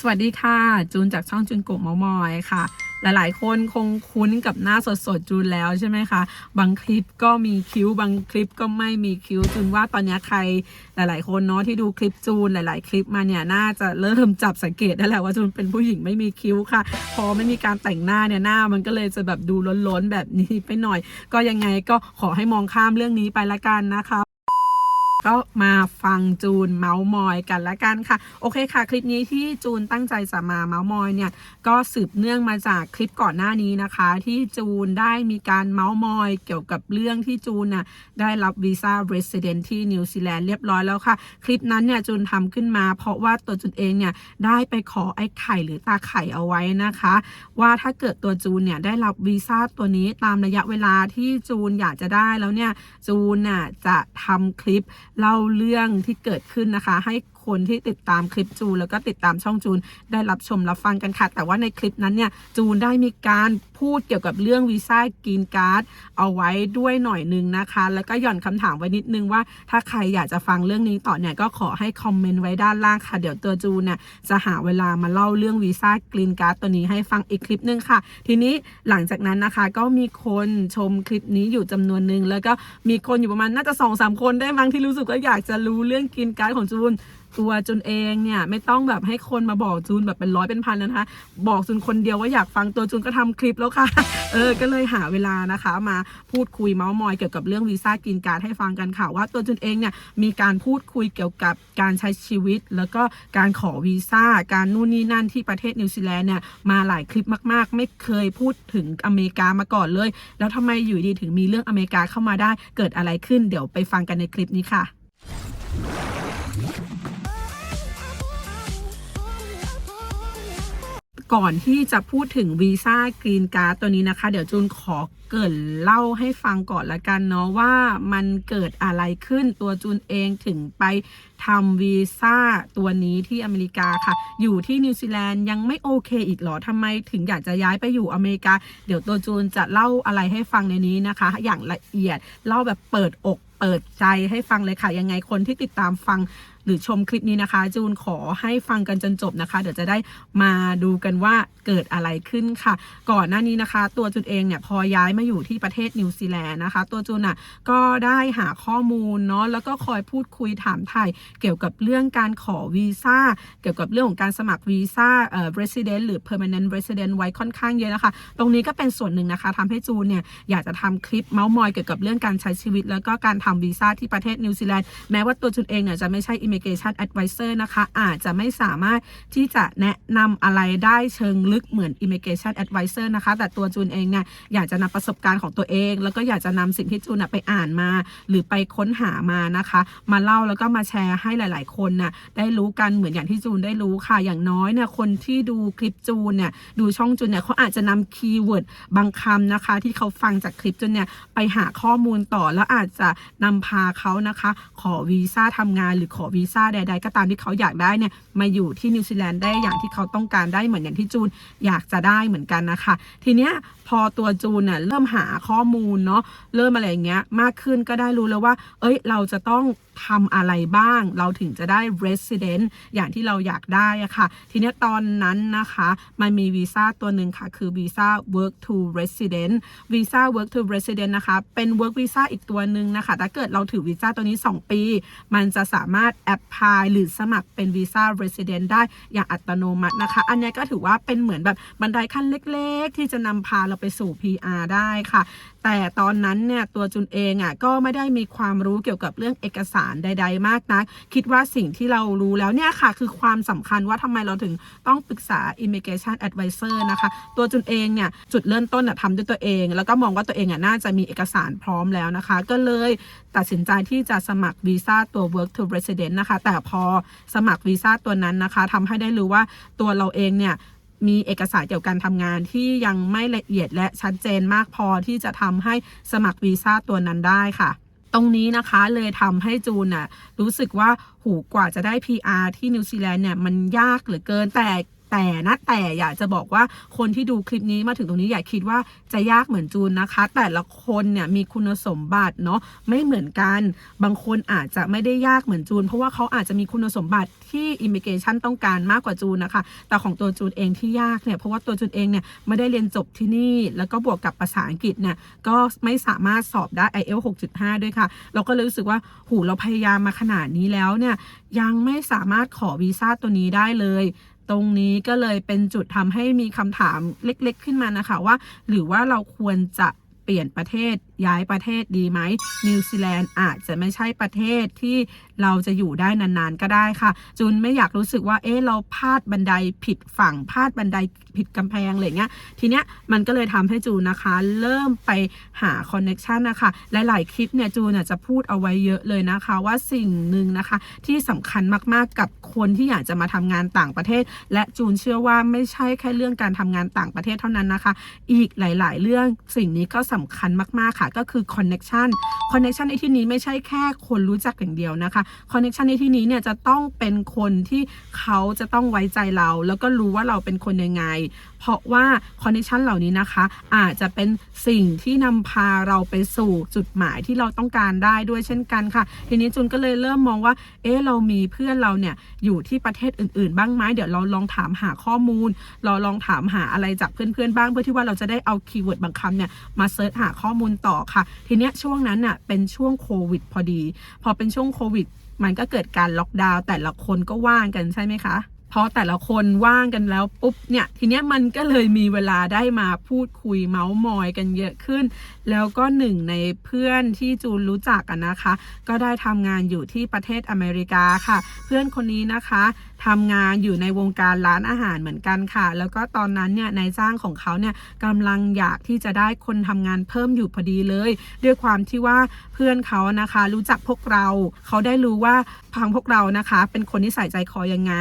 สวัสดีค่ะ จูนจากช่องจูนโกะเมามอยค่ะ หลายๆ คนคงคุ้นกับหน้าสดๆ จูนแล้วใช่ไหมคะบางคลิปก็มีคิ้ว บางคลิปก็ไม่มีคิ้วจูนว่าตอนนี้ใครหลายๆ คนเนาะที่ดูคลิปจูนหลาย ๆ คลิปมาเนี่ยน่าจะเริ่มจับสังเกตได้แล้วว่าจูนเป็นผู้หญิงไม่มีคิ้วค่ะ พอไม่มีการแต่งหน้าเนี่ยหน้า มันก็เลยจะแบบดูล้นๆแบบนี้ไปหน่อย ก็ยังไงก็ขอให้มองข้ามเรื่องนี้ไปละกันนะคะ ก็มาฟังจูนเมาส์มอยกันละกันค่ะ โอเคค่ะ คลิปนี้ที่จูนตั้งใจจะมาเมาส์มอยเนี่ยก็สืบเนื่องมาจากคลิปก่อนหน้านี้นะคะ ที่จูนได้มีการเมาส์มอยเกี่ยวกับเรื่องที่จูนน่ะได้รับวีซ่า resident ที่นิวซีแลนด์เรียบร้อยแล้วค่ะ คลิปนั้นเนี่ยจูนทำขึ้นมา เพราะว่าตัวจูนเองเนี่ยได้ไปขอไอ้ไข่หรือตาไข่เอาไว้นะคะ ว่าถ้าเกิดตัวจูนเนี่ยได้รับวีซ่าตัวนี้ตามระยะเวลาที่จูนอยากจะได้แล้วเนี่ยจูนน่ะจะทำคลิปเล่าเรื่องที่เกิดขึ้นนะคะ ให้ คนที่ติดตามคลิปจูนแล้วก็ติดตามช่องจูนได้รับชมรับฟังกันค่ะ แต่ว่าในคลิปนั้นเนี่ยจูนได้มีการพูดเกี่ยวกับเรื่องวีซ่ากรีนการ์ดเอาไว้ด้วยหน่อยนึงนะคะ แล้วก็หย่อนคำถามไว้นิดนึงว่า ถ้าใครอยากจะฟังเรื่องนี้ต่อเนี่ยก็ขอให้คอมเมนต์ไว้ด้านล่างค่ะ เดี๋ยวตัวจูนเนี่ยจะหาเวลามาเล่าเรื่องวีซ่ากรีนการ์ดตัวนี้ให้ฟังอีกคลิปนึงค่ะ ทีนี้หลังจากนั้นนะคะก็มีคนชมคลิปนี้อยู่จำนวนหนึ่งแล้วก็มีคนอยู่ประมาณน่าจะสองสามคนได้มั้งที่รู้สึกว่าอยากจะรู้เรื่องกรีนการ์ดของจูนตัวจนเองเนี่ยไม่ต้องแบบให้คนมาบอกจูนแบบเป็นร้อยเป็นพันนะคะ บอกจูนคนเดียวว่าอยากฟังตัวจูนก็ทำคลิปแล้วค่ะ เออ ก็เลยหาเวลานะคะ มาพูดคุยเมาส์มอยเกี่ยวกับเรื่องวีซ่ากรีนการให้ฟังกันค่ะ ว่าตัวจูนเองเนี่ยมีการพูดคุยเกี่ยวกับการใช้ชีวิต แล้วก็การขอวีซ่าการนู่นนี่นั่นที่ประเทศนิวซีแลนด์เนี่ยมาหลายคลิปมาก ๆ ไม่เคยพูดถึงอเมริกามาก่อนเลย แล้วทำไมอยู่ดีถึงมีเรื่องอเมริกาเข้ามาได้เกิดอะไรขึ้น เดี๋ยวไปฟังกันในคลิปนี้ค่ะ ก่อนที่จะพูดถึงวีซ่ากรีนการ์ดตัวนี้นะคะ เดี๋ยวจูนขอเกรินเล่าให้ฟังก่อนละกันเนาะว่ามันเกิดอะไรขึ้นตัวจูนเองถึงไปทำวีซ่าตัวนี้ที่อเมริกาค่ะ อยู่ที่นิวซีแลนด์ยังไม่โอเคอีกหรอทำไมถึงอยากจะย้ายไปอยู่อเมริกา เดี๋ยวตัวจูนจะเล่าอะไรให้ฟังในนี้นะคะ อย่างละเอียดเล่าแบบเปิดอกเปิดใจให้ฟังเลยค่ะ ยังไงคนที่ติดตามฟังหรือชมคลิปนี้นะคะ จูนขอให้ฟังกันจนจบนะคะ เดี๋ยวจะได้มาดูกันว่าเกิดอะไรขึ้นค่ะ ก่อนหน้านี้นะคะ ตัวจูนเองเนี่ยพอย้ายมาอยู่ที่ประเทศนิวซีแลนด์นะคะ ตัวจูนอะก็ได้หาข้อมูลเนาะแล้วก็คอยพูดคุยถามไทยเกี่ยวกับเรื่องการขอวีซ่าเกี่ยวกับเรื่องของการสมัครวีซ่าเอ่อ resident หรือ permanent resident ไว้ค่อนข้างเยอะนะคะ ตรงนี้ก็เป็นส่วนหนึ่งนะคะทำให้จูนเนี่ยอยากจะทำคลิปเมาส์มอยเกี่ยวกับเรื่องการใช้ชีวิต แล้วก็การทำวีซ่าที่ประเทศนิวซีแลนด์แม้ว่าตัวจูนเองเนี่ยจะไม่ใช่ immigration advisor นะคะ อาจจะไม่สามารถที่จะแนะนำอะไรได้เชิงลึกเหมือน immigration advisor นะคะ แต่ตัวจูนเองเนี่ยอยากจะนำประสบการณ์ของตัวเอง แล้วก็อยากจะนำสิ่งที่จูนไปอ่านมา หรือไปค้นหามานะคะ มาเล่าแล้วก็มาแชร์ให้หลาย ๆ คนน่ะได้รู้กันเหมือนอย่างที่จูนได้รู้ค่ะอย่างน้อยเนี่ยคนที่ดูคลิปจูนเนี่ยดูช่องจูนเนี่ยเขาอาจจะนำคีย์เวิร์ดบางคำนะคะ ที่เขาฟังจากคลิปจูนเนี่ยไปหาข้อมูลต่อแล้วอาจจะนำพาเขานะคะ ขอวีซ่าทำงานหรือขอวีีซ่าใดๆก็ตามที่เขาอยากได้เนี่ยมาอยู่ที่นิวซีแลนด์ได้อย่างที่เขาต้องการได้เหมือนอย่างที่จูนอยากจะได้เหมือนกันนะคะ ทีเนี้ยพอตัวจูนเน่ยเริ่มหาข้อมูลเนาะเริ่มอะไรอย่างเงี้ยมากขึ้นก็ได้รู้แล้วว่า เอ้ยเราจะต้องทำอะไรบ้าง เราถึงจะได้ resident อย่างที่เราอยากได้อะค่ะ ทีเนี้ยตอนนั้นนะคะ มันมีวีซ่าตัวหนึ่งค่ะ คือวีซ่า work to resident วีซ่า work to resident นะคะ เป็น work visa อีกตัวหนึ่งนะคะ ถ้าเกิดเราถือวีซ่าตัวนี้ 2 ปี มันจะสามารถ apply หรือสมัครเป็นวีซ่า resident ได้อย่างอัตโนมัตินะคะ อันนี้ก็ถือว่าเป็นเหมือนแบบบันไดขั้นเล็ก ๆ ที่จะนำพาเราไปสู่ PR ได้ค่ะ แต่ตอนนั้นเนี่ยตัวจุนเองอะก็ไม่ได้มีความรู้เกี่ยวกับเรื่องเอกสารใด ๆ มากนะคิดว่าสิ่งที่เรารู้แล้วเนี่ยค่ะ คือความสำคัญว่าทำไมเราถึงต้องปรึกษา immigration advisor นะคะ ตัวจุนเองเนี่ยจุดเริ่มต้นอะทำด้วยตัวเอง แล้วก็มองว่าตัวเองอะน่าจะมีเอกสารพร้อมแล้วนะคะ ก็เลยตัดสินใจที่จะสมัครวีซ่าตัว work to resident นะคะ แต่พอสมัครวีซ่าตัวนั้นนะคะทำให้ได้รู้ว่าตัวเราเองเนี่ยมีเอกสารเกี่ยวกับการทำงานที่ยังไม่ละเอียดและชัดเจนมากพอที่จะทำให้สมัครวีซ่าตัวนั้นได้ค่ะ ตรงนี้นะคะเลยทำให้จูนน่ะรู้สึกว่าหูกว่าจะได้ PR ที่นิวซีแลนด์เนี่ยมันยากเหลือเกินแต่ แต่นะแต่อยากจะบอกว่าคนที่ดูคลิปนี้มาถึงตรงนี้อย่าคิดว่าจะยากเหมือนจูนนะคะ แต่ละคนเนี่ยมีคุณสมบัติเนาะไม่เหมือนกัน บางคนอาจจะไม่ได้ยากเหมือนจูน เพราะว่าเขาอาจจะมีคุณสมบัติที่อิมิเกชันต้องการมากกว่าจูนนะคะ แต่ของตัวจูนเองที่ยากเนี่ยเพราะว่าตัวจูนเองเนี่ยไม่ได้เรียนจบที่นี่ แล้วก็บวกกับภาษาอังกฤษเนี่ยก็ไม่สามารถสอบได้ IELTS 6.5 ด้วยค่ะ เราก็เลยรู้สึกว่าหูเราพยายามมาขนาดนี้แล้วเนี่ยยังไม่สามารถขอวีซ่าตัวนี้ได้เลย ตรงนี้ก็เลยเป็นจุดทำให้มีคำถามเล็กๆ ขึ้นมานะคะว่า หรือว่าเราควรจะ ปลี่ยนประเทศย้ายประเทศดีไหมนิวซีแลนด์อาจจะไม่ใช่ประเทศที่เราจะอยู่ได้นานๆก็ได้ค่ะ จุนไม่อยากรู้สึกว่าเอ๊ะเราพลาดบันไดผิดฝั่งพลาดบันไดผิดกำแพงอะไรเงี้ยทีเนี้ยมันก็เลยทำให้จูนนะคะ เริ่มไปหาคอนเน็ชันนะคะหลายๆคลิปเนี่ยจูนจะพูดเอาไว้เยอะเลยนะคะ ว่าสิ่งหนึ่งนะคะ ที่สำคัญมากๆกับคนที่อยากจะมาทำงานต่างประเทศ และจูนเชื่อว่าไม่ใช่แค่เรื่องการทำงานต่างประเทศเท่านั้นนะคะ อีกหลาย ๆ เรื่องสิ่งนี้ก็สำคัญมากๆค่ะก็คือคอนเน็ชันคอนเน็ชันในที่นี้ไม่ใช่แค่คนรู้จักอย่างเดียวนะคะคอนเน็ชันในที่นี้เนี่ยจะต้องเป็นคนที่เขาจะต้องไว้ใจเรา แล้วก็รู้ว่าเราเป็นคนยังไงเพราะว่าคอนเนคชันเหล่านี้นะคะ อาจจะเป็นสิ่งที่นำพาเราไปสู่จุดหมายที่เราต้องการได้ด้วยเช่นกันค่ะ ทีนี้จุนก็เลยเริ่มมองว่า เอ๊ะเรามีเพื่อนเราเนี่ยอยู่ที่ประเทศอื่น ๆ บ้างไหมเดี๋ยวเราลองถามหาข้อมูล เราลองถามหาอะไรจากเพื่อนๆบ้างเพื่อที่ว่าเราจะได้เอาคีย์เวิร์ดบางคำเนี่ยมาเซิร์ชหาข้อมูลต่อค่ะ ทีเนี้ยช่วงนั้นน่ะเป็นช่วงโควิดพอดี พอเป็นช่วงโควิด มันก็เกิดการล็อกดาวน์แต่ละคนก็ว่างกันใช่ไหมคะ เพราะแต่ละคนว่างกันแล้วปุ๊บเนี่ยทีเนี้ยมันก็เลยมีเวลาได้มาพูดคุยเมาส์มอยกันเยอะขึ้น แล้วก็หนึ่งในเพื่อนที่จูนรู้จักกันนะคะ ก็ได้ทำงานอยู่ที่ประเทศอเมริกาค่ะ เพื่อนคนนี้นะคะทำงานอยู่ในวงการร้านอาหารเหมือนกันค่ะ แล้วก็ตอนนั้นเนี่ยนายจ้างของเขาเนี่ยกำลังอยากที่จะได้คนทำงานเพิ่มอยู่พอดีเลย ด้วยความที่ว่าเพื่อนเขานะคะ รู้จักพวกเรา เขาได้รู้ว่าพังพวกเรานะคะ เป็นคนที่ใส่ใจคอยังไง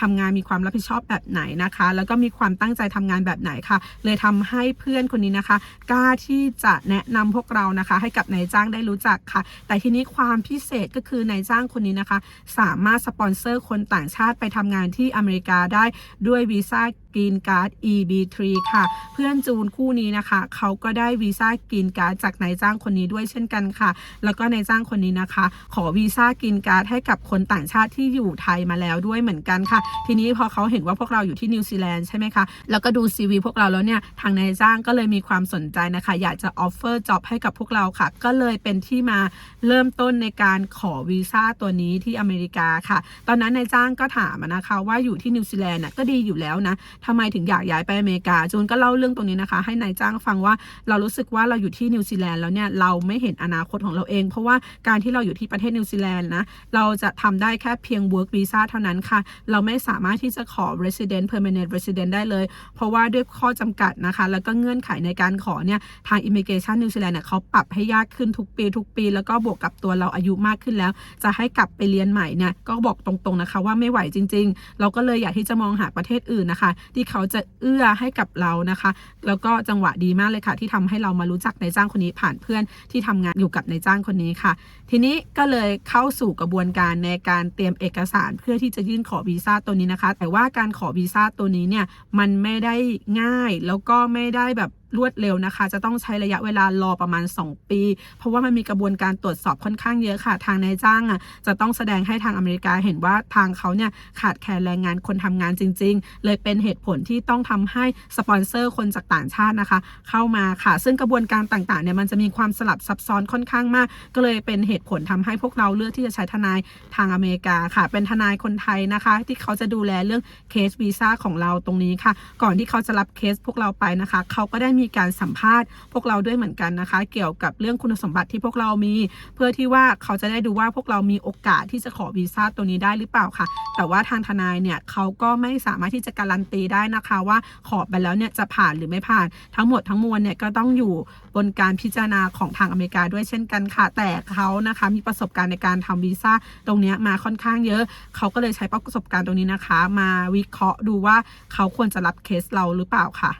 ทำงานมีความรับผิดชอบแบบไหนนะคะ แล้วก็มีความตั้งใจทำงานแบบไหนค่ะ เลยทำให้เพื่อนคนนี้นะคะ กล้าที่จะแนะนำพวกเรานะคะ ให้กับนายจ้างได้รู้จักค่ะ แต่ทีนี้ความพิเศษก็คือนายจ้างคนนี้นะคะ สามารถสปอนเซอร์คนต่างชาติไปทำงานที่อเมริกาได้ด้วยวีซ่ากรีนการ์ด EB3 ค่ะ เพื่อนจูนคู่นี้นะคะ เขาก็ได้วีซ่ากรีนการ์ดจากนายจ้างคนนี้ด้วยเช่นกันค่ะ แล้วก็นายจ้างคนนี้นะคะ ขอวีซ่ากรีนการ์ดให้กับคนต่างชาติที่อยู่ไทยมาแล้วด้วยเหมือนกันค่ะ ทีนี้พอเขาเห็นว่าพวกเราอยู่ที่นิวซีแลนด์ใช่ไหมคะ แล้วก็ดู CV พวกเราแล้วเนี่ย ทางนายจ้างก็เลยมีความสนใจนะคะ อยากจะออฟเฟอร์จ็อบให้กับพวกเราค่ะ ก็เลยเป็นที่มาเริ่มต้นในการขอวีซ่าตัวนี้ที่อเมริกาค่ะ ตอนนั้นนายจ้างก็ถามนะคะว่าอยู่ที่นิวซีแลนด์ก็ดีอยู่แล้วนะทำไมถึงอยากย้ายไปอเมริกาจูนก็เล่าเรื่องตรงนี้นะคะ ให้นายจ้างฟังว่าเรารู้สึกว่าเราอยู่ที่นิวซีแลนด์แล้วเนี่ยเราไม่เห็นอนาคตของเราเอง เพราะว่าการที่เราอยู่ที่ประเทศนิวซีแลนด์นะเราจะทำได้แค่เพียง work visa เท่านั้นค่ะ เราไม่สามารถที่จะขอ resident permanent resident ได้เลย เพราะว่าด้วยข้อจำกัดนะคะ แล้วก็เงื่อนไขในการขอเนี่ยทาง immigration นิวซีแลนด์เนี่ยเขาปรับให้ยากขึ้นทุกปี ทุกปี แล้วก็บวกกับตัวเราอายุมากขึ้นแล้ว จะให้กลับไปเรียนใหม่เนี่ยก็บอกตรงๆนะคะว่าไม่ไหวจริง ๆ เราก็เลยอยากที่จะมองหาประเทศอื่นนะคะที่เขาจะเอื้อให้กับเรานะคะ แล้วก็จังหวะดีมากเลยค่ะ ที่ทำให้เรามารู้จักนายจ้างคนนี้ผ่านเพื่อนที่ทำงานอยู่กับนายจ้างคนนี้ค่ะ ทีนี้ก็เลยเข้าสู่กระบวนการในการเตรียมเอกสารเพื่อที่จะยื่นขอวีซ่าตัวนี้นะคะ แต่ว่าการขอวีซ่าตัวนี้เนี่ยมันไม่ได้ง่ายแล้วก็ไม่ได้แบบ รวดเร็วนะคะ จะต้องใช้ระยะเวลารอประมาณ 2 ปี เพราะว่ามันมีกระบวนการตรวจสอบค่อนข้างเยอะค่ะ ทางนายจ้างอะจะต้องแสดงให้ทางอเมริกาเห็นว่าทางเขาเนี่ยขาดแคลนแรงงานคนทำงานจริง ๆ เลยเป็นเหตุผลที่ต้องทำให้สปอนเซอร์คนจากต่างชาตินะคะ เข้ามาค่ะ ซึ่งกระบวนการต่างๆเนี่ยมันจะมีความสลับซับซ้อนค่อนข้างมาก ก็เลยเป็นเหตุผลทำให้พวกเราเลือกที่จะใช้ทนายทางอเมริกาค่ะ เป็นทนายคนไทยนะคะ ที่เขาจะดูแลเรื่องเคสวีซ่าของเราตรงนี้ค่ะ ก่อนที่เขาจะรับเคสพวกเราไปนะคะ เขาก็ได้มีการสัมภาษณ์พวกเราด้วยเหมือนกันนะคะ เกี่ยวกับเรื่องคุณสมบัติที่พวกเรามี เพื่อที่ว่าเขาจะได้ดูว่าพวกเรามีโอกาสที่จะขอวีซ่าตัวนี้ได้หรือเปล่าค่ะ แต่ว่าทางทนายเนี่ยเขาก็ไม่สามารถที่จะการันตีได้นะคะ ว่าขอไปแล้วเนี่ยจะผ่านหรือไม่ผ่านทั้งหมดทั้งมวลเนี่ยก็ต้องอยู่บนการพิจารณาของทางอเมริกาด้วยเช่นกันค่ะ แต่เขานะคะมีประสบการณ์ในการทำวีซ่าตรงนี้มาค่อนข้างเยอะ เขาก็เลยใช้ประสบการณ์ตรงนี้นะคะ มาวิเคราะห์ดูว่าเขาควรจะรับเคสเราหรือเปล่าค่ะ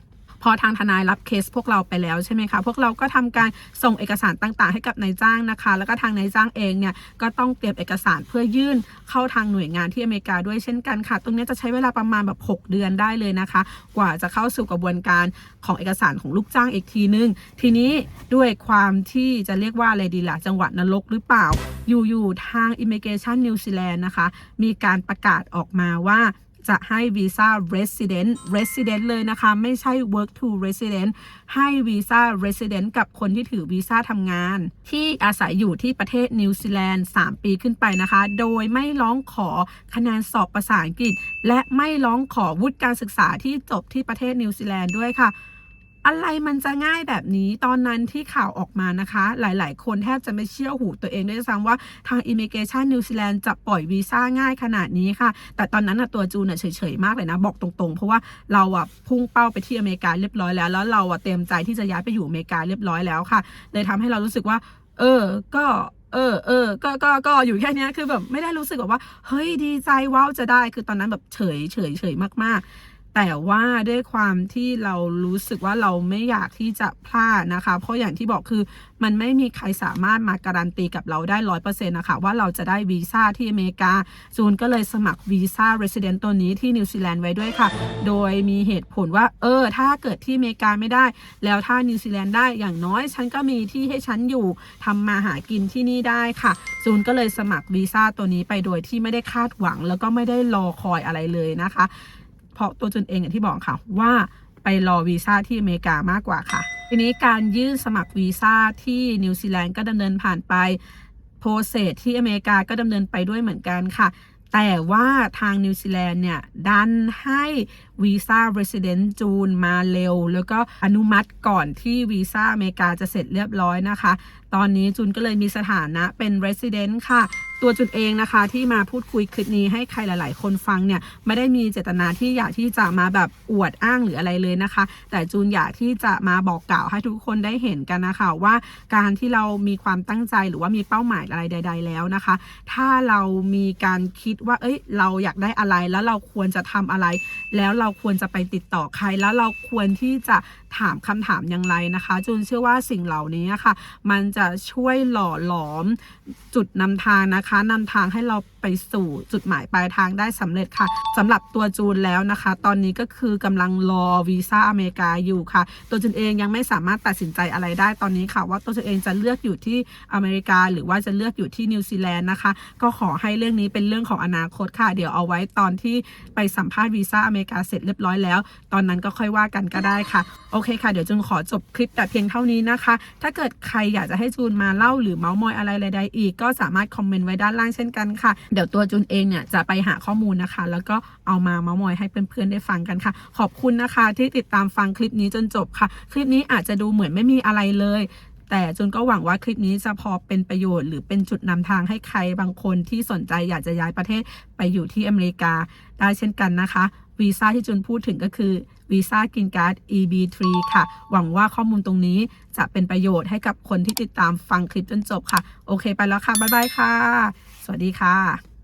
พอทางทนายรับเคสพวกเราไปแล้วใช่ไหมคะพวกเราก็ทำการส่งเอกสารต่างๆ ให้กับนายจ้างนะคะ แล้วก็ทางนายจ้างเองเนี่ยก็ต้องเตรียมเอกสารเพื่อยื่นเข้าทางหน่วยงานที่อเมริกาด้วยเช่นกันค่ะ ตรงนี้จะใช้เวลาประมาณแบบ 6 เดือนได้เลยนะคะ กว่าจะเข้าสู่กระบวนการของเอกสารของลูกจ้างอีกทีนึง ทีนี้ด้วยความที่จะเรียกว่าอะไรดีล่ะจังหวัดนรกหรือเปล่า อยู่ๆทาง Immigration New Zealand นะคะ มีการประกาศออกมาว่า จะให้วีซ่า resident resident เลยนะคะ ไม่ใช่ work to resident ให้วีซ่า resident กับคนที่ถือวีซ่าทำงาน ที่อาศัยอยู่ที่ประเทศนิวซีแลนด์ 3 ปีขึ้นไปนะคะ โดยไม่ร้องขอคะแนนสอบภาษาอังกฤษ และไม่ร้องขอวุฒิการศึกษาที่จบที่ประเทศนิวซีแลนด์ด้วยค่ะ อะไรมันจะง่ายแบบนี้ตอนนั้นที่ข่าวออกมานะคะ หลายๆ คนแทบจะไม่เชื่อหูตัวเองด้วยซ้ำว่าทาง Immigration New Zealand จะปล่อยวีซ่าง่ายขนาดนี้ค่ะ แต่ตอนนั้นตัวจูนเฉยๆมากเลยนะ บอกตรงๆ เพราะว่าเราอะพุ่งเป้าไปที่อเมริกาเรียบร้อยแล้ว แล้วเราอะเตรียมใจที่จะย้ายไปอยู่อเมริกาเรียบร้อยแล้วค่ะ เลยทำให้เรารู้สึกว่า เออ ก็เออเออก็ก็ก็อยู่แค่นี้คือแบบไม่ได้รู้สึกแบบว่า เฮ้ยดีใจว้าวจะได้คือตอนนั้นแบบเฉยเฉยเฉยมากๆ แต่ว่าด้วยความที่เรารู้สึกว่าเราไม่อยากที่จะพลาดนะคะ เพราะอย่างที่บอกคือมันไม่มีใครสามารถมาการันตีกับเราได้ร้อยเปอร์เซ็นต์นะคะว่าเราจะได้วีซ่าที่อเมริกาจูนก็เลยสมัครวีซ่า resident ตัวนี้ที่นิวซีแลนด์ไว้ด้วยค่ะ โดยมีเหตุผลว่า เออ ถ้าเกิดที่อเมริกาไม่ได้ แล้วถ้านิวซีแลนด์ได้อย่างน้อย ฉันก็มีที่ให้ฉันอยู่ทำมาหากินที่นี่ได้ค่ะจูนก็เลยสมัครวีซ่าตัวนี้ไปโดยที่ไม่ได้คาดหวัง แล้วก็ไม่ได้รอคอยอะไรเลยนะคะ เพราะตัวจุนเองอย่างที่บอกค่ะว่าไปรอวีซ่าที่อเมริกามากกว่าค่ะ ทีนี้การยื่นสมัครวีซ่าที่นิวซีแลนด์ก็ดำเนินผ่านไปโปรเซสที่อเมริกาก็ดำเนินไปด้วยเหมือนกันค่ะ แต่ว่าทางนิวซีแลนด์เนี่ย ดันให้วีซ่า resident จูนมาเร็ว แล้วก็อนุมัติก่อนที่วีซ่าอเมริกาจะเสร็จเรียบร้อยนะคะ ตอนนี้จูนก็เลยมีสถานะเป็น resident ค่ะ ตัวจุนเองนะคะที่มาพูดคุยคลิปนี้ให้ใครหลาย ๆ คนฟังเนี่ยไม่ได้มีเจตนาที่อยากที่จะมาแบบอวดอ้างหรืออะไรเลยนะคะ แต่จูนอยากที่จะมาบอกกล่าวให้ทุกคนได้เห็นกันนะคะว่าการที่เรามีความตั้งใจหรือว่ามีเป้าหมายอะไรใด ๆ แล้วนะคะ ถ้าเรามีการคิดว่า เอ้ย เราอยากได้อะไรแล้วเราควรจะทำอะไร แล้วเราควรจะไปติดต่อใครแล้วเราควรที่จะถามคำถามอย่างไรนะคะจูนเชื่อว่าสิ่งเหล่านี้ค่ะ มันจะช่วยหล่อหลอมจุดนำทางนะคะนะคะนำทางให้เราไปสู่จุดหมายปลายทางได้สำเร็จค่ะสำหรับตัวจูนแล้วนะคะ ตอนนี้ก็คือกำลังรอวีซ่าอเมริกาอยู่ค่ะ ตัวจูนเองยังไม่สามารถตัดสินใจอะไรได้ตอนนี้ค่ะ ว่าตัวจูนเองจะเลือกอยู่ที่อเมริกา หรือว่าจะเลือกอยู่ที่นิวซีแลนด์นะคะ ก็ขอให้เรื่องนี้เป็นเรื่องของอนาคตค่ะ เดี๋ยวเอาไว้ตอนที่ไปสัมภาษณ์วีซ่าอเมริกาเสร็จเรียบร้อยแล้ว ตอนนั้นก็ค่อยว่ากันก็ได้ค่ะโอเคค่ะเดี๋ยวจูนขอจบคลิปแต่เพียงเท่านี้นะคะ ถ้าเกิดใครอยากจะให้จูนมาเล่าหรือเมาส์มอยอะไรใดๆอีก ก็สามารถคอมเมนต์ไว้ด้านล่างเช่นกันค่ะ เดี๋ยวตัวจูนเองเนี่ยจะไปหาข้อมูลนะคะ แล้วก็เอามาเมาส์มอยให้เพื่อนๆได้ฟังกันค่ะ ขอบคุณนะคะที่ติดตามฟังคลิปนี้จนจบค่ะ คลิปนี้อาจจะดูเหมือนไม่มีอะไรเลยแต่จุนก็หวังว่าคลิปนี้จะพอเป็นประโยชน์หรือเป็นจุดนำทางให้ใครบางคนที่สนใจอยากจะย้ายประเทศไปอยู่ที่อเมริกาได้เช่นกันนะคะ วีซ่าที่จุนพูดถึงก็คือ วีซ่ากินการ์ด EB3 ค่ะ หวังว่าข้อมูลตรงนี้จะเป็นประโยชน์ให้กับคนที่ติดตามฟังคลิปจนจบค่ะ โอเคไปแล้วค่ะ บ๊ายบายค่ะ สวัสดีค่ะ